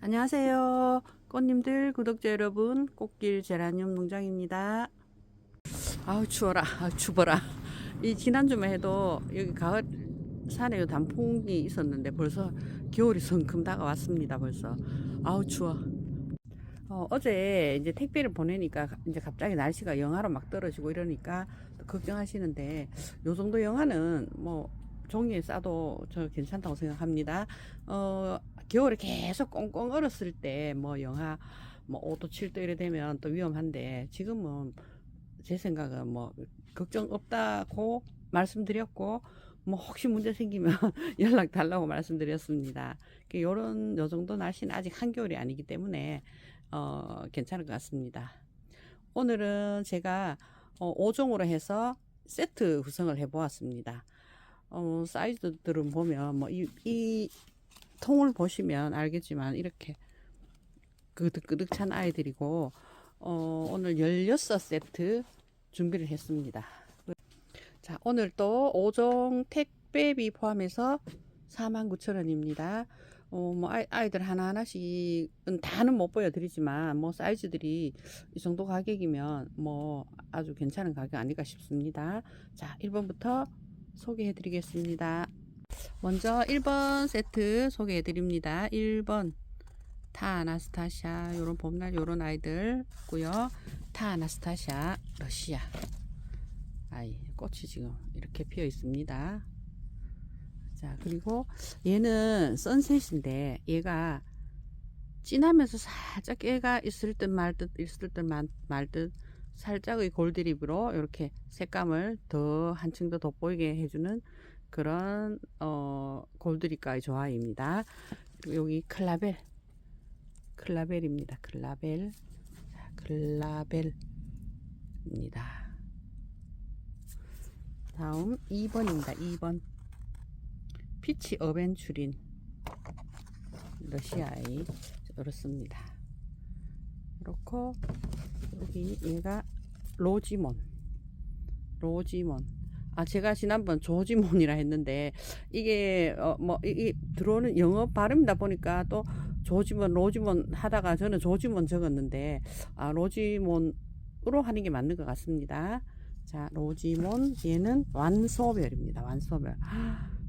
안녕하세요. 꽃님들, 구독자 여러분, 꽃길 제라늄 농장입니다. 아우 추워라, 아우 추워라. 이 지난주만 해도 여기 가을 산에 단풍이 있었는데 벌써 겨울이 성큼 다가왔습니다. 벌써 아우 추워. 어, 어제 이제 택배를 보내니까 이제 갑자기 날씨가 영하로 막 떨어지고 이러니까 또 걱정하시는데 요 정도 영하는 뭐 종이에 싸도 저 괜찮다고 생각합니다. 어, 겨울에 계속 꽁꽁 얼었을 때 뭐 영하 뭐 5도 7도 이래 되면 또 위험한데 지금은 제 생각은 뭐 걱정 없다고 말씀드렸고 뭐 혹시 문제 생기면 연락 달라고 말씀드렸습니다. 그 요런 요 정도 날씨는 아직 한겨울이 아니기 때문에 어 괜찮을 것 같습니다. 오늘은 제가 어 5종으로 해서 세트 구성을 해 보았습니다. 어 사이즈들은 보면 뭐 이 이 통을 보시면 알겠지만 이렇게 그득그득 찬 아이들이고 어 오늘 16세트 준비를 했습니다. 자, 오늘 또 5종 택배비 포함해서 49,000원입니다. 어, 뭐, 아이, 아이들 하나하나씩은 다는 못 보여드리지만, 뭐, 사이즈들이 이 정도 가격이면, 뭐, 아주 괜찮은 가격 아닐까 싶습니다. 자, 1번부터 소개해 드리겠습니다. 먼저 1번 세트 소개해 드립니다. 1번, 타 아나스타샤, 요런 봄날 요런 아이들 있고요. 타 아나스타샤, 러시아. 아이 꽃이 지금 이렇게 피어 있습니다. 자 그리고 얘는 선셋인데 얘가 진하면서 살짝 깨가 있을 듯 말듯 있을 듯 말듯 살짝의 골드립으로 이렇게 색감을 더 한층 더 돋보이게 해주는 그런 어 골드립과의 조화입니다. 여기 클라벨 클라벨입니다. 클라벨 자, 클라벨입니다. 다음 2번입니다. 2번 피치 어벤추린 러시아의 이렇습니다. 그렇고 여기 얘가 로지몬 로지몬 아 제가 지난번 조지몬이라 했는데 이게 어 뭐 이 들어오는 영어 발음이다 보니까 또 조지몬 로지몬 하다가 저는 조지몬 적었는데 아 로지몬으로 하는 게 맞는 것 같습니다. 자, 로지몬 얘는 완소별입니다. 완소별.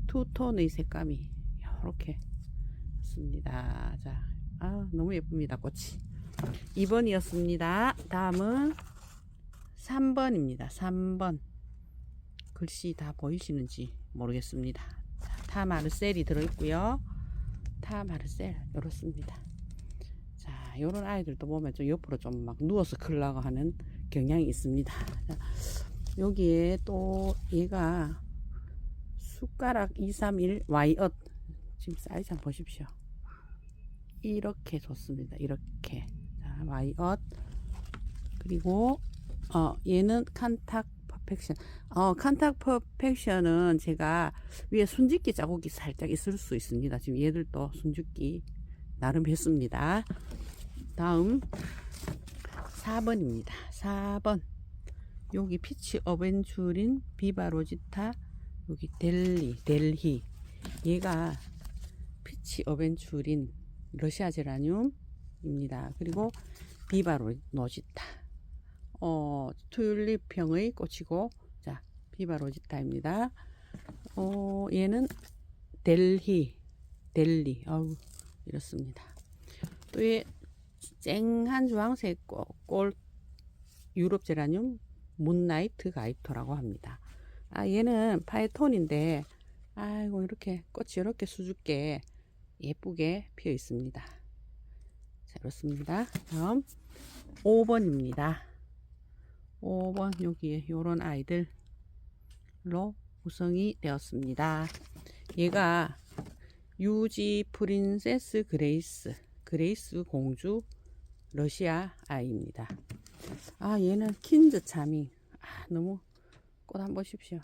투톤의 색감이 이렇게 있습니다. 자, 아, 너무 예쁩니다. 꽃이. 2번이었습니다. 다음은 3번입니다. 3번. 글씨 다 보이시는지 모르겠습니다. 자, 타마르셀이 들어있고요. 타마르셀 이렇습니다. 자, 요런 아이들도 보면 좀 옆으로 좀 막 누워서 걸라고 하는 경향이 있습니다. 자, 여기에 또 얘가 숟가락 231 와이엇 지금 사이즈 한번 보십시오. 이렇게 좋습니다. 이렇게 자, 와이엇 그리고 어 얘는 칸탁 퍼펙션. 어 칸탁 퍼펙션은 제가 위에 순짓기 자국이 살짝 있을 수 있습니다. 지금 얘들도 순짓기 나름 했습니다. 다음 4번입니다. 4번 여기 피치 어벤추린 비바로지타 여기 델리 델히 얘가 피치 어벤추린 러시아 제라늄입니다. 그리고 비바로지타 어 튤립형의 꽃이고 자 비바로지타입니다. 어 얘는 델히 델리 어우 이렇습니다. 또 얘 쨍한 주황색 꽃 유럽 제라늄 문나이트 가이토라고 합니다. 아 얘는 파이톤인데 아이고 이렇게 꽃이 이렇게 수줍게 예쁘게 피어 있습니다. 자 이렇습니다. 다음 5번입니다. 5번 여기에 요런 아이들로 구성이 되었습니다. 얘가 유지 프린세스 그레이스 그레이스 공주 러시아 아이입니다. 아 얘는 킨즈 차밍 아 너무 꽃 한번 보십시오.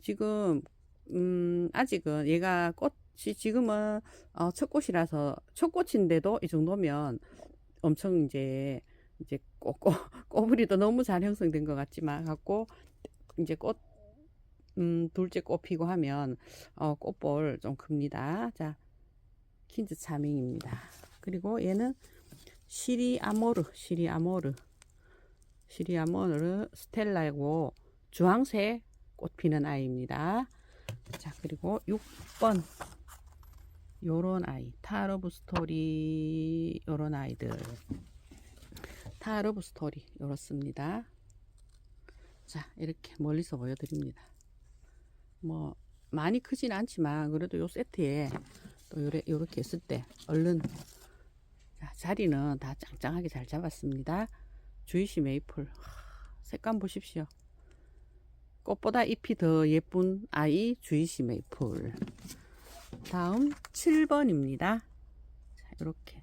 지금 음 아직은 얘가 꽃이 지금은 어, 첫 꽃이라서 첫 꽃인데도 이 정도면 엄청 이제 이제 꽃, 꽃, 꽃뿌리도 너무 잘 형성된 것 같지만 갖고 이제 꽃 음, 둘째 꽃 피고 하면 어, 꽃볼 좀 큽니다. 자 킨즈 차밍입니다. 그리고 얘는 시리 아모르, 시리 아모르, 시리 아모르 스텔라고 주황색 꽃 피는 아이입니다. 자, 그리고 6번 요런 아이, 타러브 스토리 요런 아이들. 타러브 스토리 요렇습니다. 자, 이렇게 멀리서 보여드립니다. 뭐 많이 크진 않지만 그래도 요 세트에 또 요래, 요렇게 했을 때 얼른 자, 자리는 다 짱짱하게 잘 잡았습니다. 주이시 메이플 하, 색감 보십시오. 꽃보다 잎이 더 예쁜 아이 주이시 메이플 다음 7번입니다. 자, 이렇게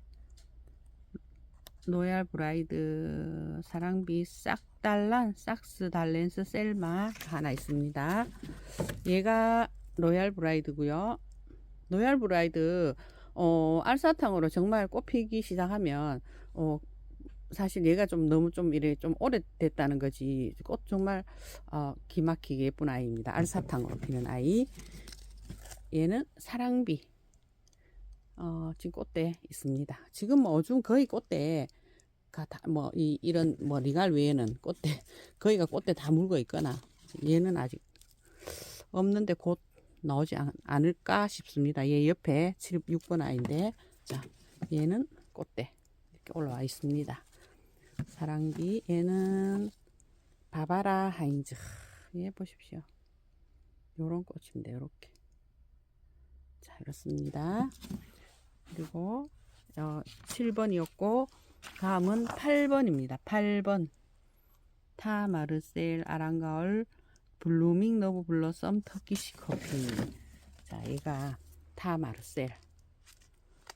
로얄 브라이드 사랑비 싹달란 삭스 달렌스 셀마 하나 있습니다. 얘가 로얄 브라이드고요. 로얄 브라이드 어, 알사탕으로 정말 꽃피기 시작하면 어, 사실 얘가 좀 너무 좀 이래 좀 오래됐다는 거지 꽃 정말 어, 기막히게 예쁜 아이입니다. 알사탕으로 피는 아이. 얘는 사랑비. 어, 지금 꽃대 있습니다. 지금 뭐 어중 거의 꽃대 가뭐이 이런 뭐 리갈 외에는 꽃대 거의가 꽃대 다 물고 있거나 얘는 아직 없는데 곧 나오지 않, 않을까 싶습니다. 얘 옆에 7, 6번 아이인데 자 얘는 꽃대 이렇게 올라와 있습니다. 사랑비 얘는 바바라 하인즈 얘 보십시오. 요런 꽃입니다. 요렇게 자 이렇습니다. 그리고 어, 7번이었고 다음은 8번입니다. 8번 타 마르셀 아랑가을 블루밍 너브 블러썸 터키시 커피 자 얘가 타 마르셀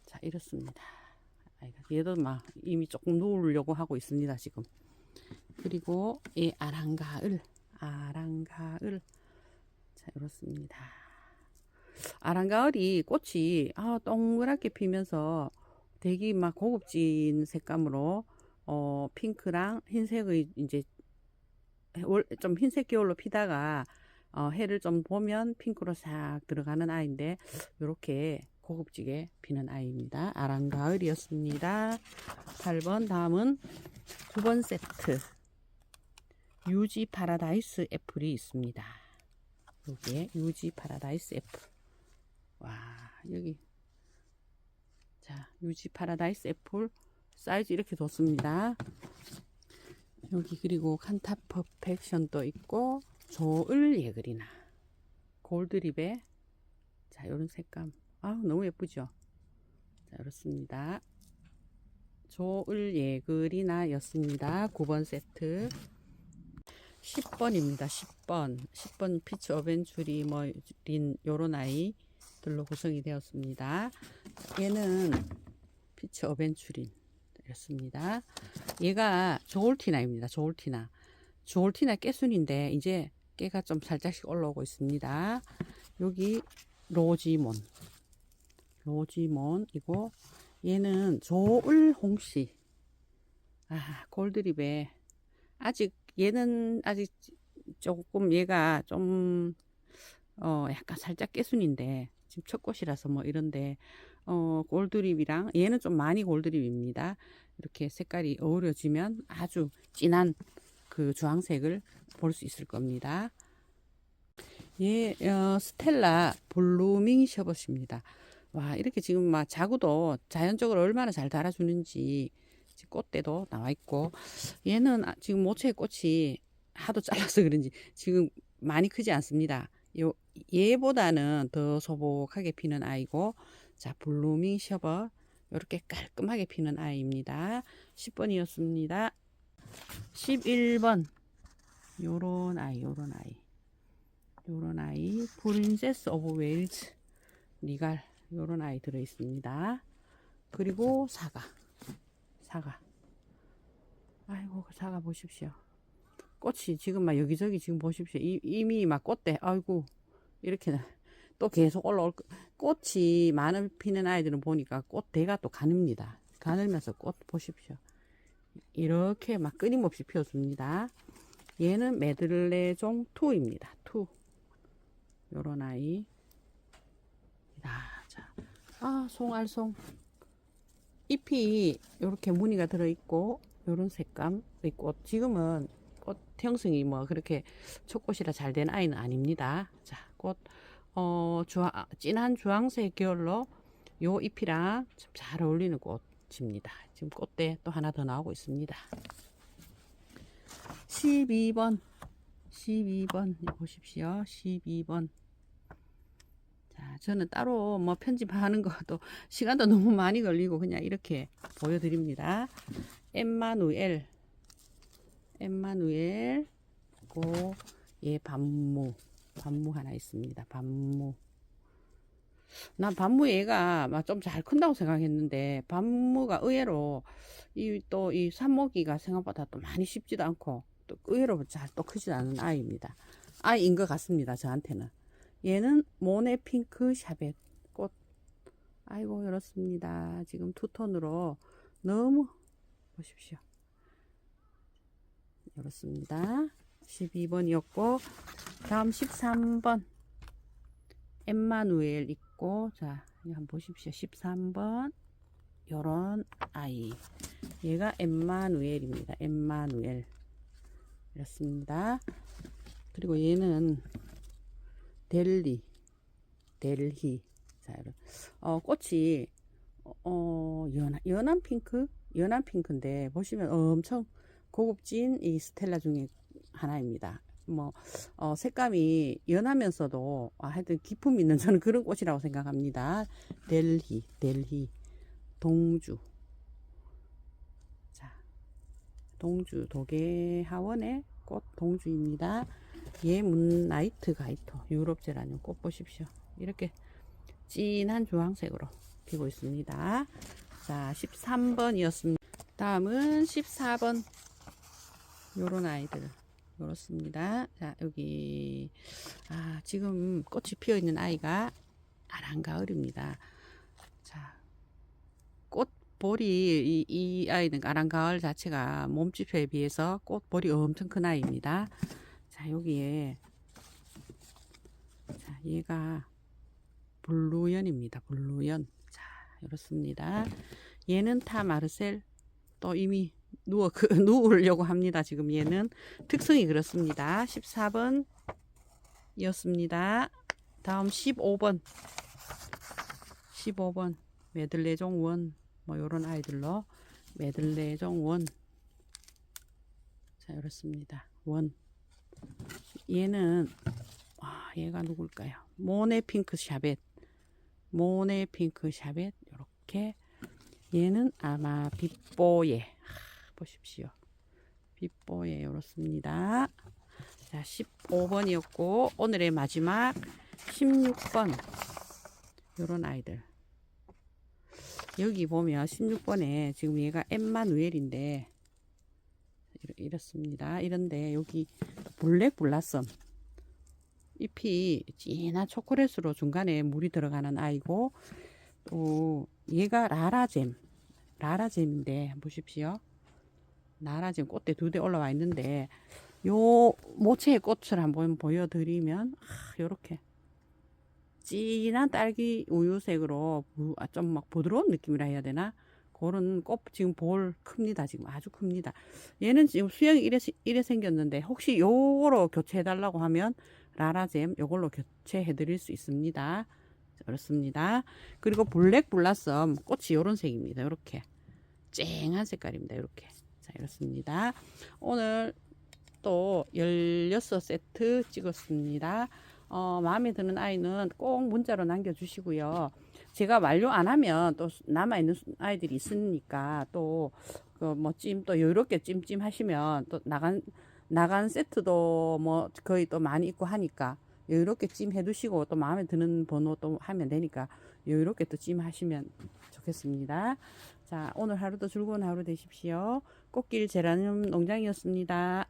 자 이렇습니다. 아이가 얘도 막 이미 조금 누우려고 하고 있습니다. 지금 그리고 이 아랑가을 아랑가을 자 이렇습니다. 아랑가을이 꽃이 아, 동그랗게 피면서 되게 막 고급진 색감으로 어 핑크랑 흰색의 이제 월- 좀 흰색 계열로 피다가 어, 해를 좀 보면 핑크로 싹 들어가는 아이인데 이렇게 고급지게 피는 아이입니다. 아랑가을이었습니다. 8번 다음은 9번 세트 유지 파라다이스 애플이 있습니다. 여기에 유지 파라다이스 애플 와 여기. 자 유지 파라다이스 애플 사이즈 이렇게 뒀습니다. 여기 그리고 칸타 퍼펙션도 있고 조을 예그리나. 골드립에. 자 이런 색감. 아 너무 예쁘죠? 자 이렇습니다. 조을 예그리나 였습니다. 9번 세트. 10번입니다. 10번. 10번 피치 어벤츄리 뭐린 요런 아이 들로 구성이 되었습니다 얘는 피치 어벤츄린 였습니다 얘가 조울티나입니다. 조울티나. 조울티나 깨순인데 이제 깨가 좀 살짝씩 올라오고 있습니다. 여기 로지몬. 로지몬이고 얘는 조울홍씨. 아, 골드립에 아직 얘는 아직 조금 얘가 좀 어, 약간 살짝 깨순인데 지금 첫 꽃이라서 뭐 이런데 어, 골드립이랑 얘는 좀 많이 골드립입니다. 이렇게 색깔이 어우러지면 아주 진한 그 주황색을 볼 수 있을 겁니다. 예, 어, 스텔라 블루밍 셔벗입니다. 와, 이렇게 지금 막 자구도 자연적으로 얼마나 잘 달아주는지 꽃대도 나와 있고 얘는 아- 지금 모체의 꽃이 하도 잘라서 그런지 지금 많이 크지 않습니다. 요 얘보다는 더 소복하게 피는 아이고 자 블루밍 셔벗 이렇게 깔끔하게 피는 아이입니다. 10번이었습니다. 11번 요런 아이 요런 아이 요런 아이 프린세스 오브 웨일즈 리갈 요런 아이 들어 있습니다. 그리고 사과 사과 아이고 그 사과 보십시오. 꽃이 지금 막 여기저기 지금 보십시오. 이, 이미 막 꽃대 아이고 이렇게 또 계속 올라올 거- 꽃이 많은 피는 아이들은 보니까 꽃대가 또 가늡니다. 가늘면서 꽃 보십시오. 이렇게 막 끊임없이 피워줍니다. 얘는 메들레종 2입니다. 2. 요런 아이. 아, 자, 아, 송알송. 잎이 이렇게 무늬가 들어있고, 요런 색감 있고, 지금은 꽃 형성이 뭐 그렇게 초꽃이라 잘 된 아이는 아닙니다. 자, 꽃, 어, 주황, 진한 주황색 계열로 요 잎이랑 참 잘 어울리는 꽃입니다. 지금 꽃대 또 하나 더 나오고 있습니다. 12번, 12번 보십시오. 12번. 자, 저는 따로 뭐 편집하는 것도 시간도 너무 많이 걸리고 그냥 이렇게 보여드립니다. 엠마누엘, 엠마누엘, 고, 예, 반무, 반무 하나 있습니다. 반무. 난 반무 얘가 막 좀 잘 큰다고 생각했는데 반무가 의외로 이또이 산모기가 생각보다 또 많이 쉽지도 않고 또 의외로 잘 또 크지 않은 아이입니다. 아이인 것 같습니다. 저한테는. 얘는 모네 핑크 샤벳 꽃. 아이고 이렇습니다. 지금 투톤으로 너무 보십시오. 이렇습니다. 12번이었고 다음 13번 엠마누엘 있고 자 한번 보십시오. 13번 요런 아이 얘가 엠마누엘입니다. 엠마누엘 이렇습니다. 그리고 얘는 델리 델히 자 이런 어 꽃이 어 연한 연한 핑크 연한 핑크인데 보시면 엄청 고급진 이 스텔라 중에 하나입니다. 뭐 어, 색감이 연하면서도 아, 하여튼 기품 있는 저는 그런 꽃이라고 생각합니다. 델히 델히 동주 자 동주 도계 하원의 꽃 동주입니다. 얘 문나이트 가이토 유럽 제라늄 꽃 보십시오. 이렇게 진한 주황색으로 피고 있습니다. 자 13번이었습니다. 다음은 14번 요런 아이들 요렇습니다. 자 여기 아 지금 꽃이 피어 있는 아이가 아랑 가을입니다. 자 꽃볼이 이, 이 아이는 아랑 가을 자체가 몸집에 비해서 꽃볼이 엄청 큰 아이입니다. 자 여기에 자 얘가 블루연입니다. 블루연 자 이렇습니다. 얘는 타 마르셀 또 이미 누워 그, 누우려고 합니다. 지금 얘는 특성이 그렇습니다. 14번 이었습니다. 다음 15번 15번 메들레종 원 뭐 요런 아이들로 메들레종 원 자, 이렇습니다. 원. 얘는, 아, 얘가 누굴까요? 모네 핑크 샤벳. 모네 핑크 샤벳. 요렇게. 얘는 아마 빗보예. 하, 보십시오. 빗보예. 요렇습니다. 자, 15번이었고, 오늘의 마지막 16번. 요런 아이들. 여기 보면 16번에 지금 얘가 엠마누엘인데, 이렇- 이렇습니다. 이런데 여기 블랙 블라썸 잎이 진한 초콜릿으로 중간에 물이 들어가는 아이고 또 얘가 라라잼 라라잼인데 보십시오. 라라잼 꽃대 두 대 올라와 있는데 요 모체의 꽃을 한번 보여드리면 요렇게 진한 딸기 우유색으로 아, 좀막 부드러운 느낌이라 해야 되나? 그런 꽃 지금 볼 큽니다. 지금 아주 큽니다. 얘는 지금 수영이 이래, 이래 생겼는데 혹시 요거로 교체해 달라고 하면 라라잼 요걸로 교체해 드릴 수 있습니다. 그렇습니다. 그리고 블랙 블라썸 꽃이 요런 색입니다. 요렇게 쨍한 색깔입니다. 요렇게 자 이렇습니다. 오늘 또 16세트 찍었습니다. 어, 마음에 드는 아이는 꼭 문자로 남겨주시고요. 제가 완료 안 하면 또 남아있는 아이들이 있으니까 또 그 뭐 찜 또 요렇게 찜찜 하시면 또 나간 나간 세트도 뭐 거의 또 많이 있고 하니까 요렇게 찜 해두시고 또 마음에 드는 번호 또 하면 되니까 요렇게 또 찜 하시면 좋겠습니다. 자 오늘 하루도 즐거운 하루 되십시오. 꽃길 제라늄 농장이었습니다.